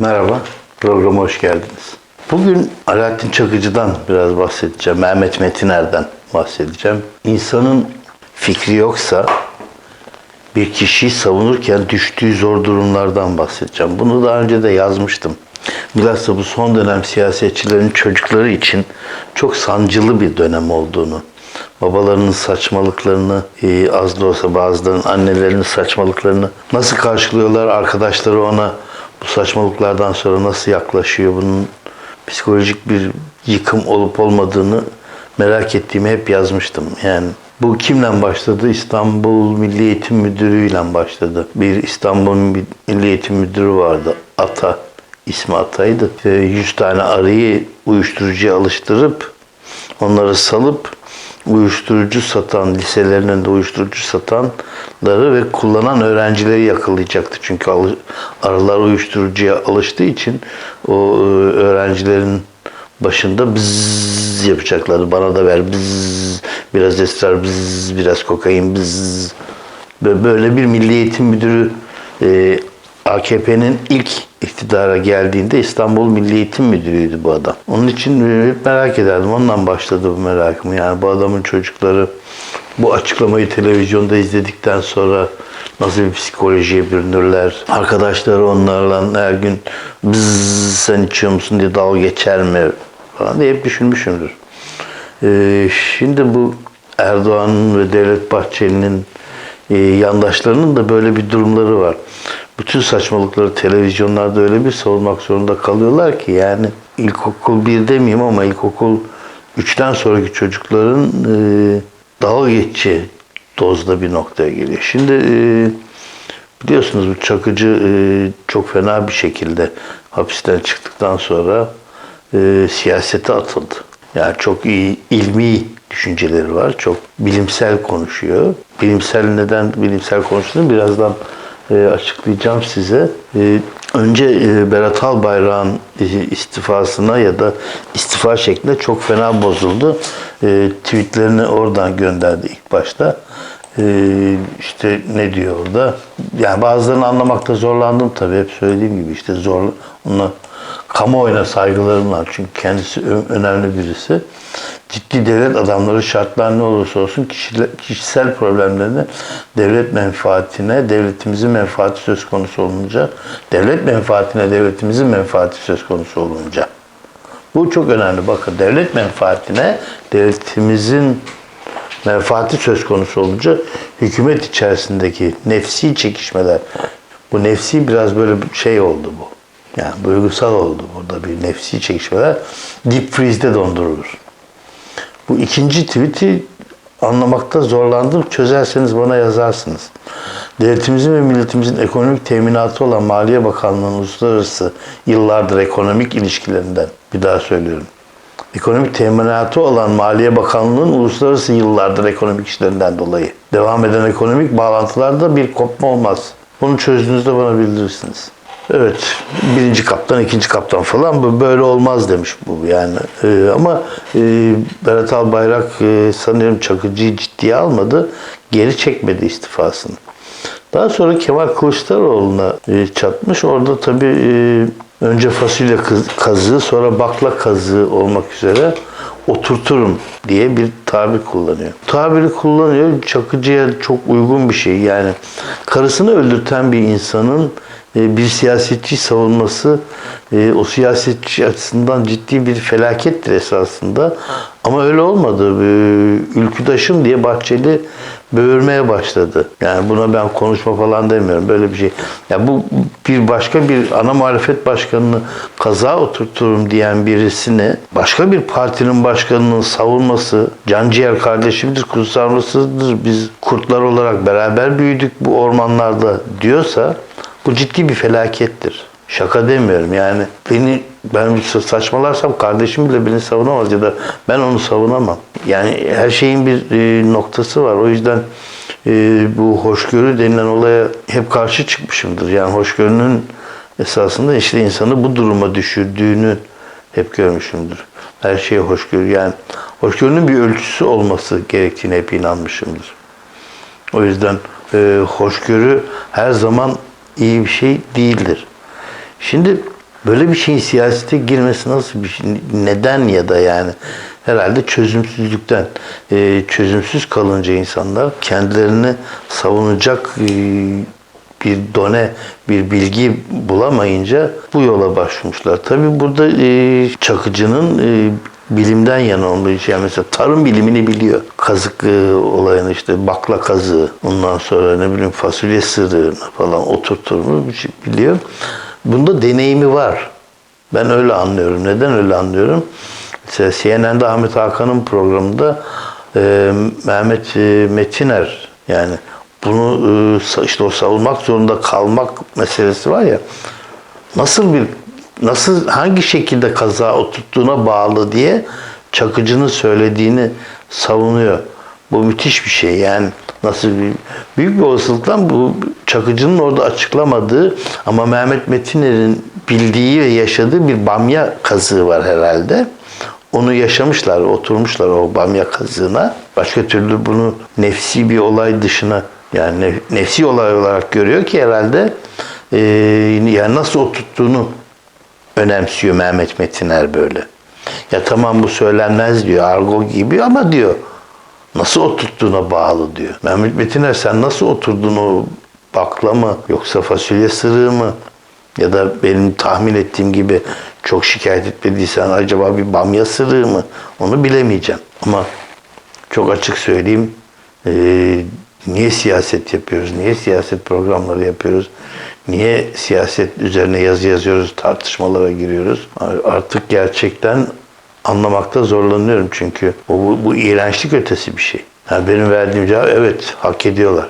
Merhaba, programa hoş geldiniz. Bugün Alaaddin Çakıcı'dan biraz bahsedeceğim, Mehmet Metiner'den bahsedeceğim. İnsanın fikri yoksa bir kişiyi savunurken düştüğü zor durumlardan bahsedeceğim. Bunu daha önce de yazmıştım. Bilhassa bu son dönem siyasetçilerin çocukları için çok sancılı bir dönem olduğunu, babalarının saçmalıklarını, e, az da olsa bazılarının annelerinin saçmalıklarını nasıl karşılıyorlar, arkadaşları ona bu saçmalıklardan sonra nasıl yaklaşıyor, bunun psikolojik bir yıkım olup olmadığını merak ettiğimi hep yazmıştım. Yani bu kimle başladı? İstanbul Milli Eğitim Müdürü ile başladı. Bir İstanbul Milli Eğitim Müdürü vardı. Ata. ismi Ata'ydı. İşte 100 tane arıyı uyuşturucuya alıştırıp onları salıp uyuşturucu satan, liselerin önünde uyuşturucu satanları ve kullanan öğrencileri yakalayacaktı. Çünkü arılar uyuşturucuya alıştığı için o e, öğrencilerin başında bzzz yapacaklardı. Bana da ver bzzz, biraz esrar bzzz, biraz kokain. Ve Böyle bir milli eğitim müdürü e, AKP'nin ilk iktidara geldiğinde İstanbul Milli Eğitim Müdürü'ydü bu adam. Onun için e, hep merak ederdim. Ondan başladı bu merakım. Yani bu adamın çocukları bu açıklamayı televizyonda izledikten sonra nasıl bir psikolojiye bürünürler. Arkadaşları onlarla her gün sen içiyor musun diye dalga geçer mi falan diye hep düşünmüşümdür. Ee, şimdi bu Erdoğan ve Devlet Bahçeli'nin e, yandaşlarının da böyle bir durumları var. Bütün saçmalıkları televizyonlarda öyle bir savunmak zorunda kalıyorlar ki yani ilkokul bir demeyeyim ama ilkokul 3'ten sonraki çocukların e, dalga dozda bir noktaya geliyor. Şimdi e, biliyorsunuz bu Çakıcı e, çok fena bir şekilde hapisten çıktıktan sonra e, siyasete atıldı. Yani çok iyi ilmi düşünceleri var. Çok bilimsel konuşuyor. Bilimsel neden bilimsel konuştuğunu birazdan e, açıklayacağım size. E, önce e, Berat Albayrak'ın e, istifasına ya da istifa şeklinde çok fena bozuldu. E, tweetlerini oradan gönderdi ilk başta. Ee, işte ne diyor orada? Yani bazılarını anlamakta zorlandım tabii. Hep söylediğim gibi işte zor. Ona kamuoyuna saygılarım var. Çünkü kendisi önemli birisi. Ciddi devlet adamları şartlar ne olursa olsun kişisel problemlerine devlet menfaatine, devletimizin menfaati söz konusu olunca, devlet menfaatine, devletimizin menfaati söz konusu olunca. Bu çok önemli. Bakın devlet menfaatine, devletimizin menfaati söz konusu olunca hükümet içerisindeki nefsi çekişmeler, bu nefsi biraz böyle şey oldu bu. Yani duygusal oldu burada bir nefsi çekişmeler. Deep freeze'de dondurulur. Bu ikinci tweet'i anlamakta zorlandım. Çözerseniz bana yazarsınız. Devletimizin ve milletimizin ekonomik teminatı olan Maliye Bakanlığı'nın uluslararası yıllardır ekonomik ilişkilerinden bir daha söylüyorum. Ekonomik teminatı olan Maliye Bakanlığı'nın uluslararası yıllardır ekonomik işlerinden dolayı devam eden ekonomik bağlantılarda bir kopma olmaz. Bunu çözdüğünüzde bana bildirirsiniz. Evet, birinci kaptan, ikinci kaptan falan böyle olmaz demiş bu yani. Ee, ama e, Berat Albayrak e, sanıyorum Çakıcı'yı ciddiye almadı, geri çekmedi istifasını. Daha sonra Kemal Kılıçdaroğlu'na e, çatmış. Orada tabii e, önce fasulye kazığı sonra bakla kazığı olmak üzere oturturum diye bir tabir kullanıyor. Tabiri kullanıyor. Çakıcı'ya çok uygun bir şey. Yani karısını öldürten bir insanın bir siyasetçi savunması e, o siyasetçi açısından ciddi bir felakettir esasında. Ama öyle olmadı. E, Ülküdaşım diye Bahçeli böğürmeye başladı. Yani buna ben konuşma falan demiyorum. Böyle bir şey. Ya bu bir başka bir ana muhalefet başkanını kaza oturturum diyen birisini başka bir partinin başkanının savunması canciğer kardeşimdir, kutsanmasıdır. Biz kurtlar olarak beraber büyüdük bu ormanlarda diyorsa bu ciddi bir felakettir. Şaka demiyorum yani. Beni ben saçmalarsam kardeşim bile beni savunamaz ya da ben onu savunamam. Yani her şeyin bir e, noktası var. O yüzden e, bu hoşgörü denilen olaya hep karşı çıkmışımdır. Yani hoşgörünün esasında işte insanı bu duruma düşürdüğünü hep görmüşümdür. Her şeye hoşgörü yani hoşgörünün bir ölçüsü olması gerektiğine hep inanmışımdır. O yüzden e, hoşgörü her zaman iyi bir şey değildir. Şimdi Böyle bir şeyin siyasete girmesi nasıl bir şey? Neden ya da yani? Herhalde çözümsüzlükten. Ee, çözümsüz kalınca insanlar kendilerini savunacak e, bir done, bir bilgi bulamayınca bu yola başvurmuşlar. Tabii burada e, Çakıcı'nın e, bilimden yana olduğu şey. Yani mesela tarım bilimini biliyor. Kazık olayını işte bakla kazığı, ondan sonra ne bileyim fasulye sırrını falan oturttuğunu şey biliyor. Bunda deneyimi var. Ben öyle anlıyorum. Neden öyle anlıyorum? Mesela CNN'de Ahmet Hakan'ın programında e, Mehmet e, Metiner yani bunu e, işte o savunmak zorunda kalmak meselesi var ya nasıl bir nasıl hangi şekilde kaza oturttuğuna bağlı diye Çakıcı'nın söylediğini savunuyor. Bu müthiş bir şey yani nasıl bir büyük bir olasılıkla bu Çakıcı'nın orada açıklamadığı ama Mehmet Metiner'in bildiği ve yaşadığı bir bamya kazığı var herhalde. Onu yaşamışlar, oturmuşlar o bamya kazığına. Başka türlü bunu nefsi bir olay dışına yani nef- nefsi olay olarak görüyor ki herhalde e, yani nasıl oturttuğunu önemsiyor Mehmet Metiner böyle. Ya tamam bu söylenmez diyor argo gibi ama diyor nasıl oturttuğuna bağlı diyor. Mehmet Metiner sen nasıl oturdun o bakla mı yoksa fasulye sırığı mı ya da benim tahmin ettiğim gibi çok şikayet etmediysen acaba bir bamya sırığı mı onu bilemeyeceğim. Ama çok açık söyleyeyim eee, niye siyaset yapıyoruz, niye siyaset programları yapıyoruz, niye siyaset üzerine yazı yazıyoruz, tartışmalara giriyoruz. Artık gerçekten anlamakta zorlanıyorum çünkü bu, bu iğrençlik ötesi bir şey. Yani benim verdiğim cevap evet hak ediyorlar.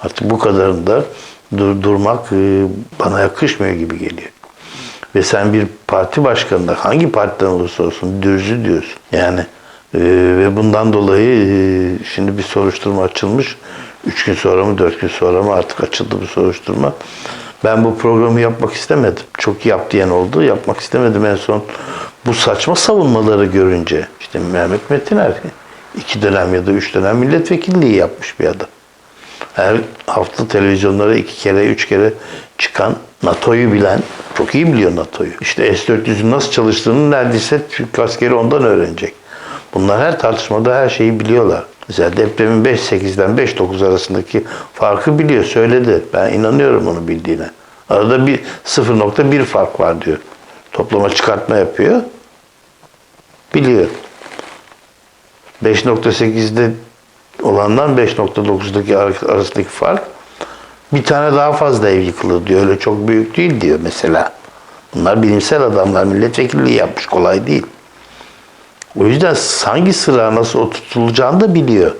Artık bu kadarında dur, durmak e, bana yakışmıyor gibi geliyor. Ve sen bir parti başkanında hangi partiden olursa olsun dürzü diyorsun. Yani e, ve bundan dolayı e, şimdi bir soruşturma açılmış. Üç gün sonra mı dört gün sonra mı artık açıldı bu soruşturma. Ben bu programı yapmak istemedim. Çok yap diyen oldu. Yapmak istemedim en son. Bu saçma savunmaları görünce. işte Mehmet Metiner iki dönem ya da üç dönem milletvekilliği yapmış bir adam her hafta televizyonlara iki kere, üç kere çıkan NATO'yu bilen, çok iyi biliyor NATO'yu. İşte S-400'ün nasıl çalıştığını neredeyse Türk askeri ondan öğrenecek. Bunlar her tartışmada her şeyi biliyorlar. Mesela depremin 5.8'den 5.9 arasındaki farkı biliyor, söyledi. Ben inanıyorum onu bildiğine. Arada bir 0.1 fark var diyor. Toplama çıkartma yapıyor. Biliyor. 5.8'de olandan 5.9'daki ar- arasındaki fark bir tane daha fazla ev yıkılır diyor. Öyle çok büyük değil diyor mesela. Bunlar bilimsel adamlar milletvekilliği yapmış kolay değil. O yüzden hangi sıra nasıl oturtulacağını da biliyor.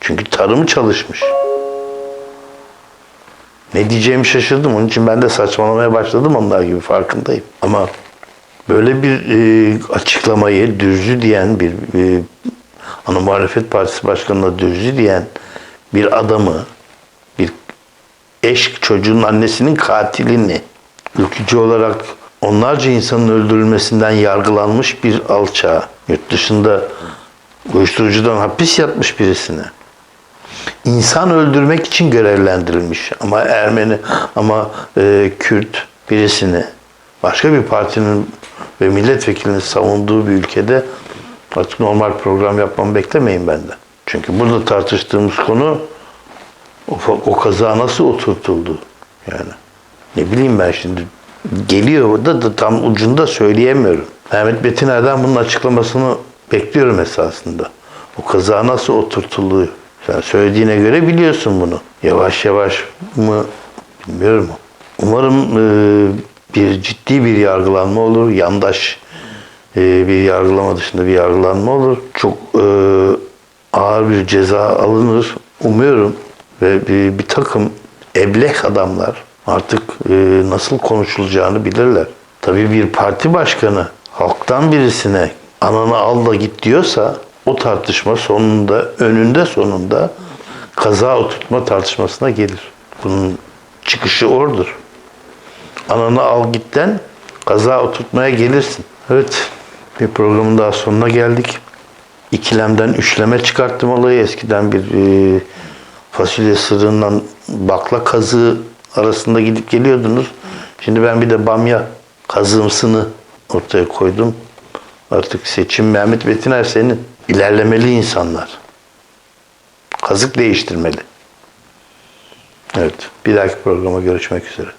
Çünkü tarımı çalışmış. Ne diyeceğimi şaşırdım. Onun için ben de saçmalamaya başladım onlar gibi farkındayım. Ama böyle bir e, açıklamayı dürzü diyen bir e, Ana Muhalefet Partisi Başkanı'na dürzü diyen bir adamı, bir eş çocuğun annesinin katilini ülkücü olarak onlarca insanın öldürülmesinden yargılanmış bir alçağı, yurt dışında uyuşturucudan hapis yatmış birisine insan öldürmek için görevlendirilmiş ama Ermeni ama e, Kürt birisini başka bir partinin ve milletvekilinin savunduğu bir ülkede artık normal program yapmamı beklemeyin benden. Çünkü burada tartıştığımız konu o, o kaza nasıl oturtuldu yani. Ne bileyim ben şimdi geliyor burada da tam ucunda söyleyemiyorum. Mehmet Betiner'den bunun açıklamasını bekliyorum esasında. O kaza nasıl oturtuluyor? Sen söylediğine göre biliyorsun bunu. Yavaş yavaş mı bilmiyorum. Umarım e, bir ciddi bir yargılanma olur. Yandaş e, bir yargılama dışında bir yargılanma olur. Çok e, ağır bir ceza alınır. Umuyorum ve bir, bir takım eblek adamlar artık e, nasıl konuşulacağını bilirler. Tabii bir parti başkanı halktan birisine ananı al da git diyorsa o tartışma sonunda, önünde sonunda kaza oturtma tartışmasına gelir. Bunun çıkışı oradır. Ananı al gitten kaza oturtmaya gelirsin. Evet, bir programın daha sonuna geldik. İkilemden üçleme çıkarttım olayı. Eskiden bir e, fasulye sırrından bakla kazığı arasında gidip geliyordunuz. Şimdi ben bir de bamya kazığımsını ortaya koydum. Artık seçim Mehmet Metiner senin. İlerlemeli insanlar. Kazık değiştirmeli. Evet. Bir dahaki programa görüşmek üzere.